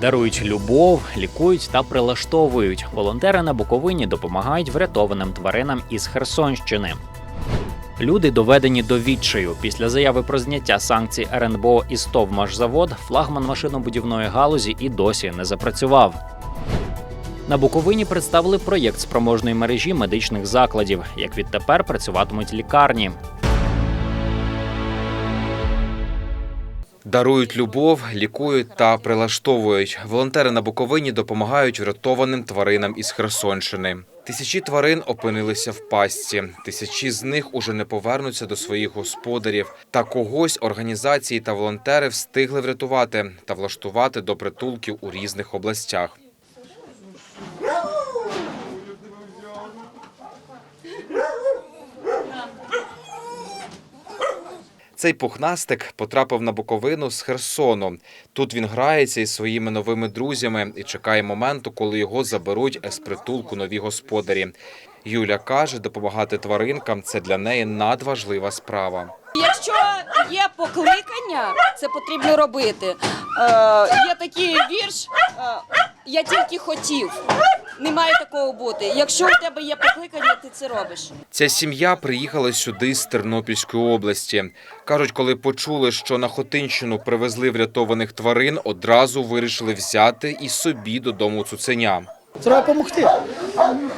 Дарують любов, лікують та прилаштовують. Волонтери на Буковині допомагають врятованим тваринам із Херсонщини. Люди доведені до відчаю. Після заяви про зняття санкцій РНБО і «Стовмашзавод» флагман машинобудівної галузі і досі не запрацював. На Буковині представили проєкт спроможної мережі медичних закладів, як відтепер працюватимуть лікарні. Дарують любов, лікують та прилаштовують. Волонтери на Буковині допомагають врятованим тваринам із Херсонщини. Тисячі тварин опинилися в пастці. Тисячі з них уже не повернуться до своїх господарів. Та когось організації та волонтери встигли врятувати та влаштувати до притулків у різних областях. Цей пухнастик потрапив на Буковину з Херсону. Тут він грається із своїми новими друзями і чекає моменту, коли його заберуть з притулку нові господарі. Юля каже, допомагати тваринкам це для неї надважлива справа. Якщо є покликання, це потрібно робити. Е, є такий вірш, е, я тільки хотів. Не має такого бути. Якщо у тебе є покликання, ти це робиш. Ця сім'я приїхала сюди з Тернопільської області. Кажуть, коли почули, що на Хотинщину привезли врятованих тварин, одразу вирішили взяти і собі додому цуценя. Треба допомогти.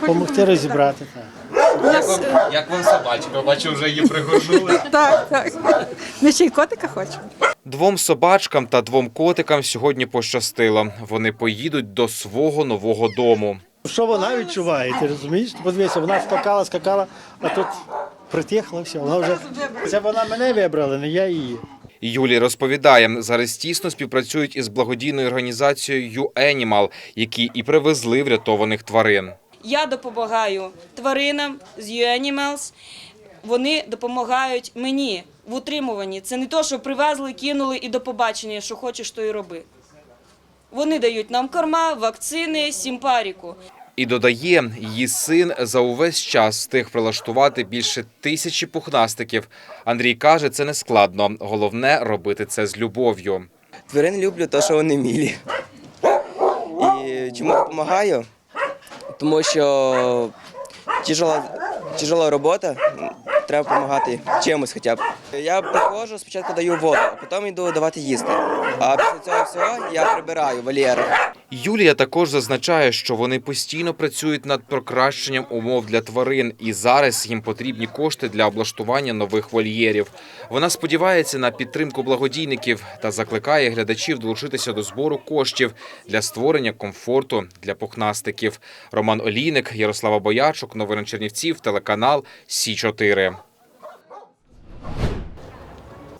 Помогти розібрати. Як вам, як вам собачка? Бачу, вже її пригорнули. Так, так. Ми ще й котика хочемо. Двом собачкам та двом котикам сьогодні пощастило. Вони поїдуть до свого нового дому. Що вона відчуває, ти розумієш? Подивися, вона скакала, скакала, а тут притихла, все. Вона вже це вона мене вибрала, не я її. Юлія розповідає, зараз тісно співпрацюють із благодійною організацією «YouAnimal», які і привезли врятованих тварин. Я допомагаю тваринам з U-Animals. Вони допомагають мені в утримуванні. Це не то, що привезли, кинули і до побачення, що хочеш, то і роби. Вони дають нам корма, вакцини, сімпаріку. І додає, її син за увесь час встиг прилаштувати більше тисячі пухнастиків. Андрій каже, це не складно. Головне робити це з любов'ю. Тварин люблю, то що вони мілі. І чому допомагаю? Тому що тяжела, тяжела робота, треба допомагати чимось хоча б. Я приходжу, спочатку даю воду, а потім йду давати їсти. А після цього всього я прибираю вольєри. Юлія також зазначає, що вони постійно працюють над покращенням умов для тварин, і зараз їм потрібні кошти для облаштування нових вольєрів. Вона сподівається на підтримку благодійників та закликає глядачів долучитися до збору коштів для створення комфорту для пухнастиків. Роман Олійник, Ярослава Боячук, новини Чернівців, телеканал Сі 4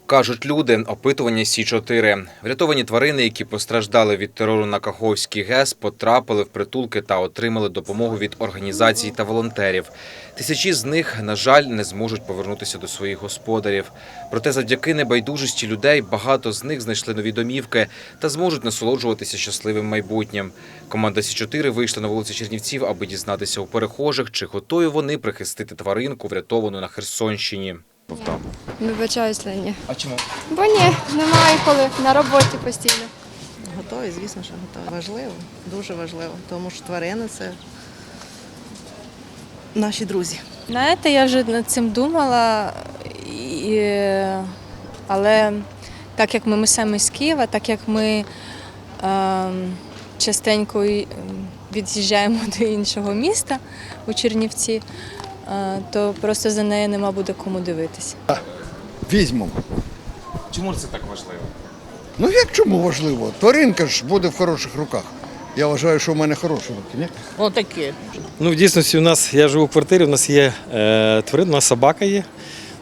Кажуть люди, опитування Сі 4 Врятовані тварини, які постраждали від терору на Каховський ГЕС, потрапили в притулки та отримали допомогу від організацій та волонтерів. Тисячі з них, на жаль, не зможуть повернутися до своїх господарів. Проте, завдяки небайдужості людей, багато з них знайшли нові домівки та зможуть насолоджуватися щасливим майбутнім. Команда Сі 4 вийшла на вулиці Чернівців, аби дізнатися у перехожих, чи готові вони прихистити тваринку, врятовану на Херсонщині. Вибачаюсь, але ні. А чому? Бо ні, немає коли на роботі постійно. Готові, звісно, що готові. Важливо, дуже важливо, тому що тварини це наші друзі. Знаєте, я вже над цим думала, і, але так як ми, ми самі з Києва, так як ми е, частенько ем, від'їжджаємо до іншого міста у Чернівці, то просто за нею нема буде кому дивитися. Візьмемо. Чому це так важливо? Ну як чому важливо? Тваринка ж буде в хороших руках. Я вважаю, що в мене хороші руки, ні? Отакі. Ну, в дійсності, у нас я живу в квартирі, у нас є е, тварин, у нас собака є,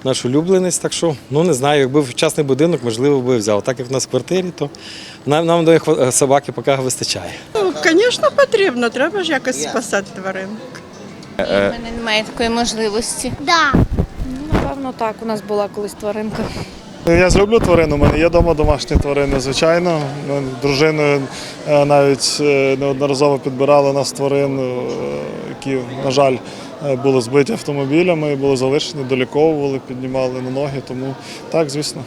наш улюбленець. Так що, ну не знаю, якби вчасний будинок, можливо, би взяв. Так як в нас в квартирі, то нам, нам до собаки поки вистачає. Ну, звісно, потрібно, треба ж якось спасати тварин. У мене немає такої можливості. Напевно, так. У нас була колись тваринка. Я зроблю тварину, у мене є вдома домашні тварини, звичайно. Ми дружиною е, навіть е, неодноразово підбирали нас тварин, е, які, на жаль, е, були збиті автомобілями були залишені, доліковували, піднімали на ноги. Тому так, звісно.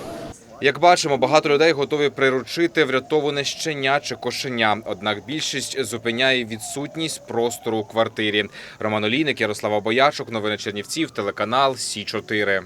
Як бачимо, багато людей готові приручити врятоване щеня чи кошеня. Однак більшість зупиняє відсутність простору у квартирі. Роман Олійник, Ярослава Боячук, новини Чернівців, телеканал Сі 4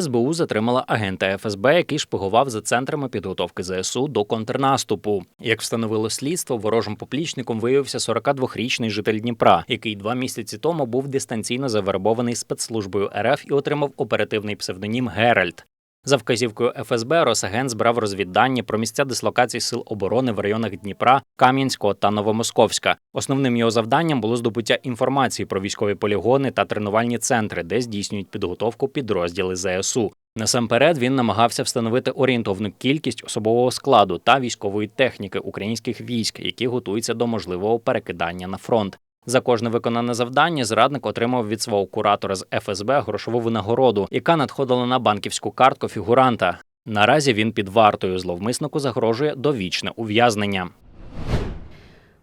СБУ затримала агента ФСБ, який шпигував за центрами підготовки ЗСУ до контрнаступу. Як встановило слідство, ворожим поплічником виявився 42-річний житель Дніпра, який два місяці тому був дистанційно завербований спецслужбою РФ і отримав оперативний псевдонім Геральт. За вказівкою ФСБ Росагент збирав розвіддані про місця дислокації сил оборони в районах Дніпра, Кам'янського та Новомосковська. Основним його завданням було здобуття інформації про військові полігони та тренувальні центри, де здійснюють підготовку підрозділи ЗСУ. Насамперед він намагався встановити орієнтовну кількість особового складу та військової техніки українських військ, які готуються до можливого перекидання на фронт. За кожне виконане завдання зрадник отримав від свого куратора з ФСБ грошову винагороду, яка надходила на банківську картку фігуранта. Наразі він під вартою зловмиснику загрожує довічне ув'язнення.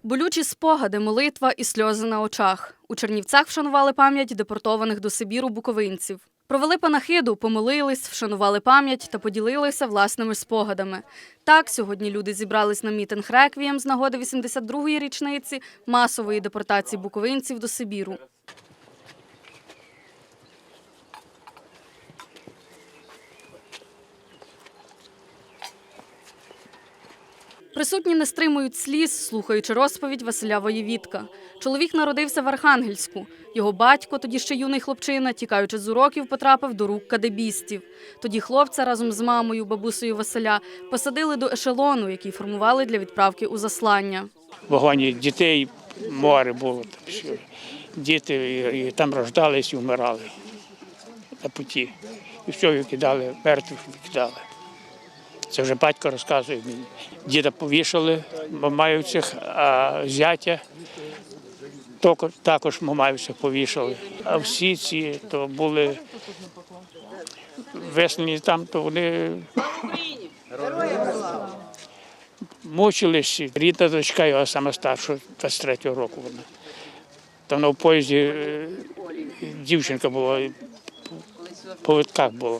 Болючі спогади, молитва і сльози на очах. У Чернівцях вшанували пам'ять депортованих до Сибіру буковинців. Провели панахиду, помолились, вшанували пам'ять та поділилися власними спогадами. Так, сьогодні люди зібрались на мітинг реквієм з нагоди 82-ї річниці масової депортації буковинців до Сибіру. Присутні не стримують сліз, слухаючи розповідь Василя Воєвідка. Чоловік народився в Архангельську. Його батько, тоді ще юний хлопчина, тікаючи з уроків, потрапив до рук кадебістів. Тоді хлопця разом з мамою, бабусею Василя, посадили до ешелону, який формували для відправки у заслання. В вагоні дітей море було. Що діти і там рождались і вмирали на путі. І все викидали, мертвих викидали. Це вже батько розказує мені. Діда повішали Мамаївцях, а зятя також Мамаївцях повішали. А всі ці то були веселі там, то вони мучились. Рідна дочка його саме старша, 23-го року вона. Там на поїзді е, дівчинка була, по витках була.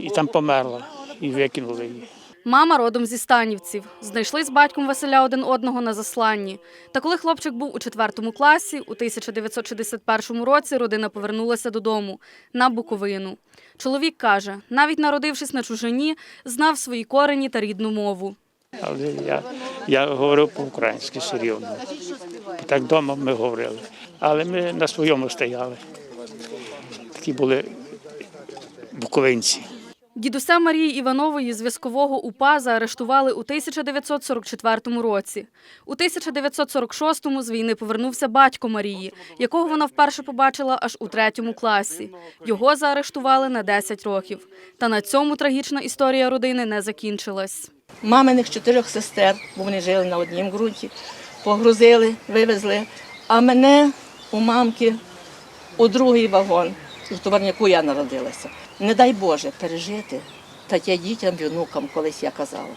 І там померла, і викинули її. Мама родом зі Станівців. Знайшли з батьком Василя один одного на засланні. Та коли хлопчик був у четвертому класі, у 1961 році родина повернулася додому на Буковину. Чоловік каже, навіть народившись на чужині, знав свої корені та рідну мову. Але я, я говорив по-українськи все рівно. Так вдома ми говорили. Але ми на своєму стояли. Такі були буковинці. Дідуся Марії Іванової зв'язкового УПА заарештували у 1944 році. У 1946-му з війни повернувся батько Марії, якого вона вперше побачила аж у третьому класі. Його заарештували на 10 років. Та на цьому трагічна історія родини не закінчилась. Маминих чотирьох сестер, бо вони жили на однім ґрунті, погрузили, вивезли. А мене у мамки у другий вагон, в товарняку я народилася. Не дай Боже пережити таке дітям і внукам, колись я казала.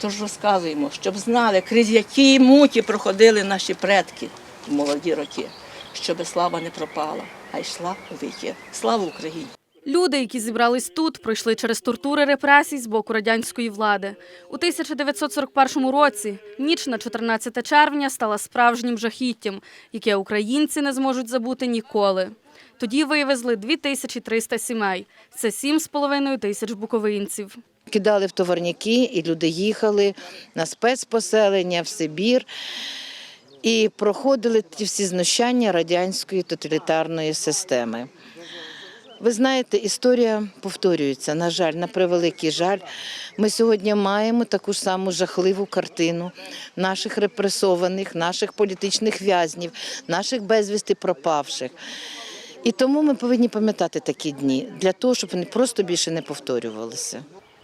Тож розказуємо, щоб знали, крізь які муки проходили наші предки в молоді роки, щоб слава не пропала, а йшла у віки. Слава Україні! Люди, які зібрались тут, пройшли через тортури репресій з боку радянської влади. У 1941 році ніч на 14 червня стала справжнім жахіттям, яке українці не зможуть забути ніколи. Тоді вивезли 2300 сімей. Це 7,5 тисяч буковинців. Кидали в товарняки, і люди їхали на спецпоселення в Сибір і проходили ті всі знущання радянської тоталітарної системи. Ви знаєте, історія повторюється. На жаль, на превеликий жаль. Ми сьогодні маємо таку ж саму жахливу картину наших репресованих, наших політичних в'язнів, наших безвісти пропавших. І тому ми повинні пам'ятати такі дні для того, щоб вони просто більше не повторювалися.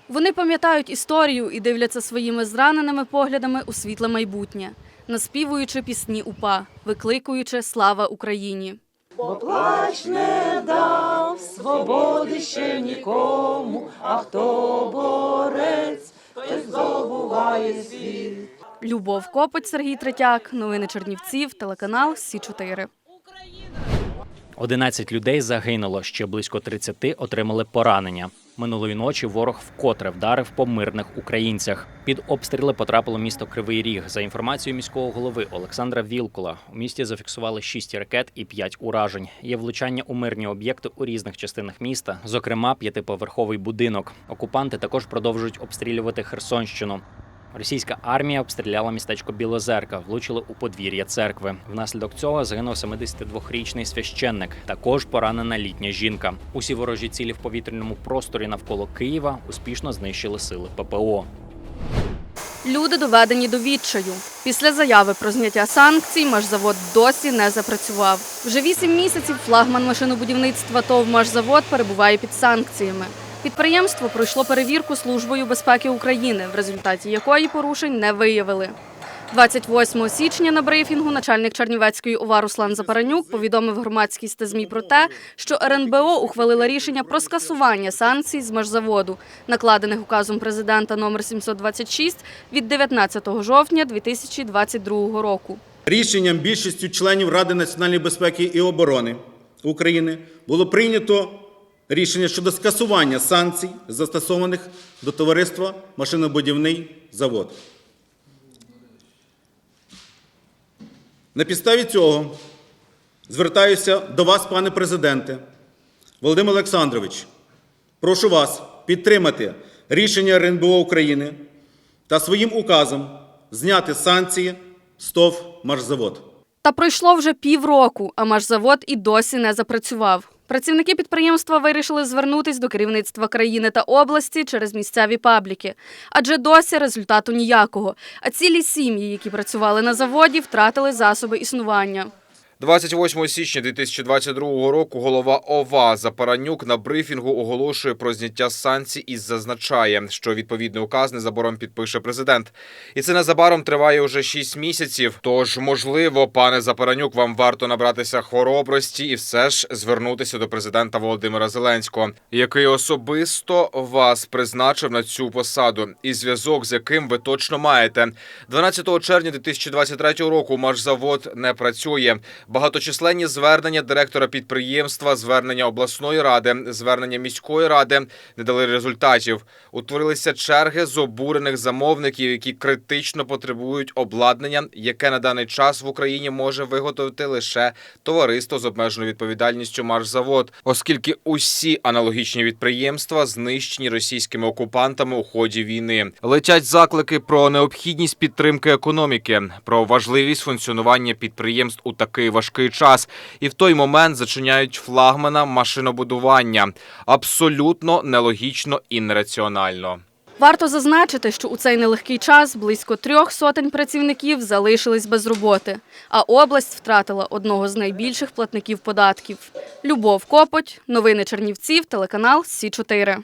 Вони пам'ятають історію і дивляться своїми зраненими поглядами у світле майбутнє, наспівуючи пісні УПА, викликуючи Слава Україні. Бо плач не дав свободи ще нікому, а хто борець, той здобуває світ. Любов Копоть, Сергій Третяк, новини Чернівців, телеканал Сі 4 11 людей загинуло, ще близько 30 отримали поранення. Минулої ночі ворог вкотре вдарив по мирних українцях. Під обстріли потрапило місто Кривий Ріг. За інформацією міського голови Олександра Вілкула, у місті зафіксували 6 ракет і 5 уражень. Є влучання у мирні об'єкти у різних частинах міста, зокрема п'ятиповерховий будинок. Окупанти також продовжують обстрілювати Херсонщину. Російська армія обстріляла містечко Білозерка, влучили у подвір'я церкви. Внаслідок цього загинув 72-річний священник. Також поранена літня жінка. Усі ворожі цілі в повітряному просторі навколо Києва успішно знищили сили ППО. Люди доведені до відчаю. Після заяви про зняття санкцій машзавод досі не запрацював. Вже вісім місяців флагман машинобудівництва ТОВ «Машзавод» перебуває під санкціями. Підприємство пройшло перевірку Службою безпеки України, в результаті якої порушень не виявили. 28 січня на брифінгу начальник Чернівецької ОВА Руслан Запаранюк повідомив громадськість та ЗМІ про те, що РНБО ухвалила рішення про скасування санкцій з машзаводу, накладених указом президента номер 726 від 19 жовтня 2022 року. Рішенням більшістю членів Ради національної безпеки і оборони України було прийнято рішення щодо скасування санкцій, застосованих до товариства Машинобудівний завод. На підставі цього звертаюся до вас, пане президенте, Володимир Олександрович. Прошу вас підтримати рішення РНБО України та своїм указом зняти санкції з ТОВ «Машзавод». Та пройшло вже півроку, а машзавод і досі не запрацював. Працівники підприємства вирішили звернутись до керівництва країни та області через місцеві пабліки, адже досі результату ніякого. А цілі сім'ї, які працювали на заводі, втратили засоби існування. 28 січня 2022 року голова ОВА Запаранюк на брифінгу оголошує про зняття санкцій і зазначає, що відповідний указ незабаром підпише президент. І це незабаром триває уже 6 місяців. Тож, можливо, пане Запаранюк, вам варто набратися хоробрості і все ж звернутися до президента Володимира Зеленського, який особисто вас призначив на цю посаду, і зв'язок з яким ви точно маєте. 12 червня 2023 року Машзавод не працює. Багаточисленні звернення директора підприємства, звернення обласної ради, звернення міської ради не дали результатів. Утворилися черги з обурених замовників, які критично потребують обладнання, яке на даний час в Україні може виготовити лише товариство з обмеженою відповідальністю Маршзавод, оскільки усі аналогічні підприємства знищені російськими окупантами у ході війни. Летять заклики про необхідність підтримки економіки, про важливість функціонування підприємств у такий важкий час, і в той момент зачиняють флагмана машинобудування. Абсолютно нелогічно і нераціонально. Варто зазначити, що у цей нелегкий час близько трьох сотень працівників залишились без роботи, а область втратила одного з найбільших платників податків. Любов Копоть, новини Чернівців, телеканал Сі 4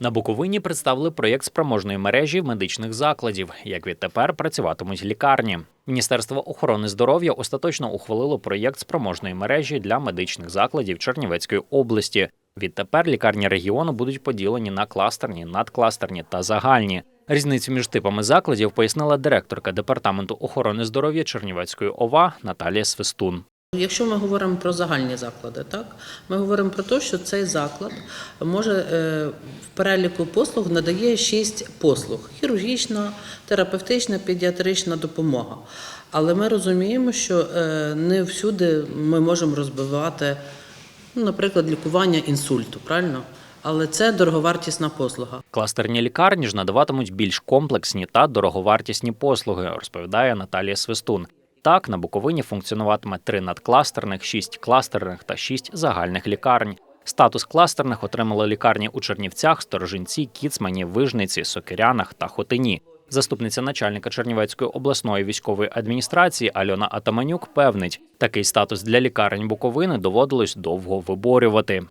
На Буковині представили проєкт спроможної мережі медичних закладів, як відтепер працюватимуть лікарні. Міністерство охорони здоров'я остаточно ухвалило проєкт спроможної мережі для медичних закладів Чернівецької області. Відтепер лікарні регіону будуть поділені на кластерні, надкластерні та загальні. Різницю між типами закладів пояснила директорка департаменту охорони здоров'я Чернівецької ОВА Наталія Свистун. Якщо ми говоримо про загальні заклади, так ми говоримо про те, що цей заклад може е, в переліку послуг надає шість послуг: хірургічна, терапевтична, педіатрична допомога. Але ми розуміємо, що е, не всюди ми можемо розбивати, ну, наприклад, лікування інсульту, правильно? Але це дороговартісна послуга. Кластерні лікарні ж надаватимуть більш комплексні та дороговартісні послуги, розповідає Наталія Свистун. Так, на Буковині функціонуватиме три надкластерних, шість кластерних та шість загальних лікарень. Статус кластерних отримали лікарні у Чернівцях, Сторожинці, Кіцмані, Вижниці, Сокирянах та Хотині. Заступниця начальника Чернівецької обласної військової адміністрації Альона Атаманюк певнить, такий статус для лікарень Буковини доводилось довго виборювати.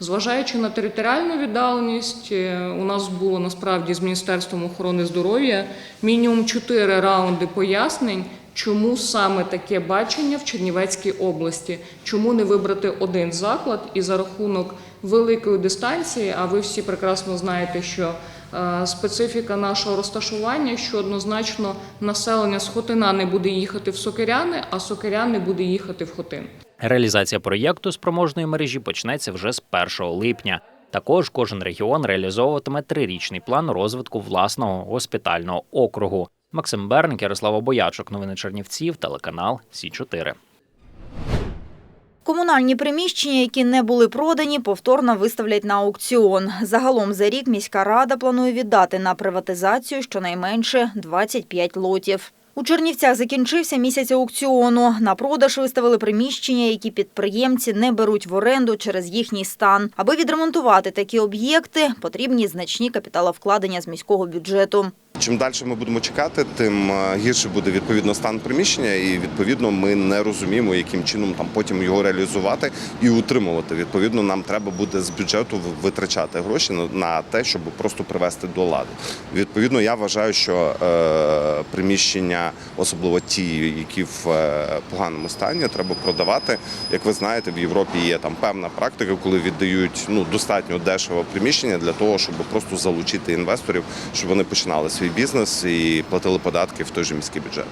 Зважаючи на територіальну віддаленість, е, у нас було насправді з Міністерством охорони здоров'я мінімум чотири раунди пояснень, чому саме таке бачення в Чернівецькій області, чому не вибрати один заклад і за рахунок великої дистанції. А ви всі прекрасно знаєте, що е, специфіка нашого розташування, що однозначно населення з Хотина не буде їхати в Сокиряни, а Сокиряни буде їхати в Хотин. Реалізація проєкту спроможної мережі почнеться вже з 1 липня. Також кожен регіон реалізовуватиме трирічний план розвитку власного госпітального округу. Максим Берник, Ярослава Боячок, новини Чернівців, телеканал Сі 4 Комунальні приміщення, які не були продані, повторно виставлять на аукціон. Загалом за рік міська рада планує віддати на приватизацію щонайменше 25 лотів. У Чернівцях закінчився місяць аукціону. На продаж виставили приміщення, які підприємці не беруть в оренду через їхній стан. Аби відремонтувати такі об'єкти, потрібні значні капіталовкладення з міського бюджету. Чим далі ми будемо чекати, тим е, гірше буде відповідно стан приміщення, і відповідно ми не розуміємо, яким чином там потім його реалізувати і утримувати. Відповідно, нам треба буде з бюджету витрачати гроші на- те, щоб просто привести до ладу. Відповідно, я вважаю, що е, приміщення, особливо ті, які в е, поганому стані, треба продавати. Як ви знаєте, в Європі є там певна практика, коли віддають ну достатньо дешево приміщення для того, щоб просто залучити інвесторів, щоб вони починали свій бізнес і платили податки в той же міський бюджет.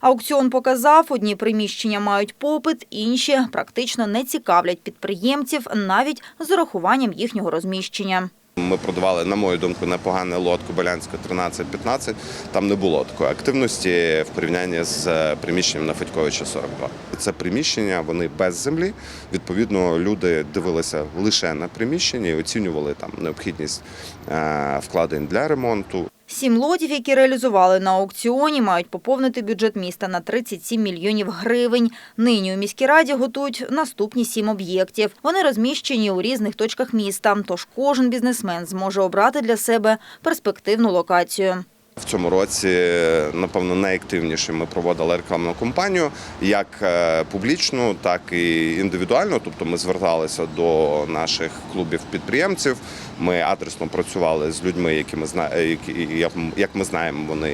Аукціон показав, одні приміщення мають попит, інші практично не цікавлять підприємців навіть з урахуванням їхнього розміщення. Ми продавали, на мою думку, непоганий лот Кобилянська 13-15. Там не було такої активності в порівнянні з е, приміщенням на Федьковича 42. Це приміщення, вони без землі. Відповідно, люди дивилися лише на приміщення і оцінювали там необхідність е, вкладень для ремонту. Сім лотів, які реалізували на аукціоні, мають поповнити бюджет міста на 37 мільйонів гривень. Нині у міській раді готують наступні сім об'єктів. Вони розміщені у різних точках міста, тож кожен бізнесмен зможе обрати для себе перспективну локацію. В цьому році, напевно, найактивніше ми проводили рекламну кампанію, як е, публічну, так і індивідуально. Тобто ми зверталися до наших клубів підприємців. Ми адресно працювали з людьми, які ми зна- які як- як ми знаємо, вони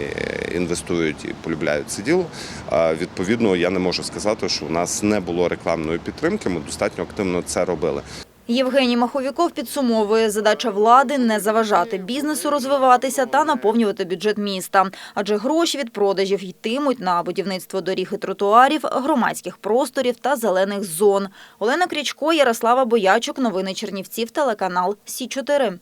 інвестують і полюбляють це діло. Е, Відповідно, я не можу сказати, що у нас не було рекламної підтримки. Ми достатньо активно це робили. Євгеній Маховіков підсумовує, задача влади не заважати бізнесу розвиватися та наповнювати бюджет міста. Адже гроші від продажів йтимуть на будівництво доріг і тротуарів, громадських просторів та зелених зон. Олена Крічко, Ярослава Боячук. Новини Чернівців, телеканал Сі 4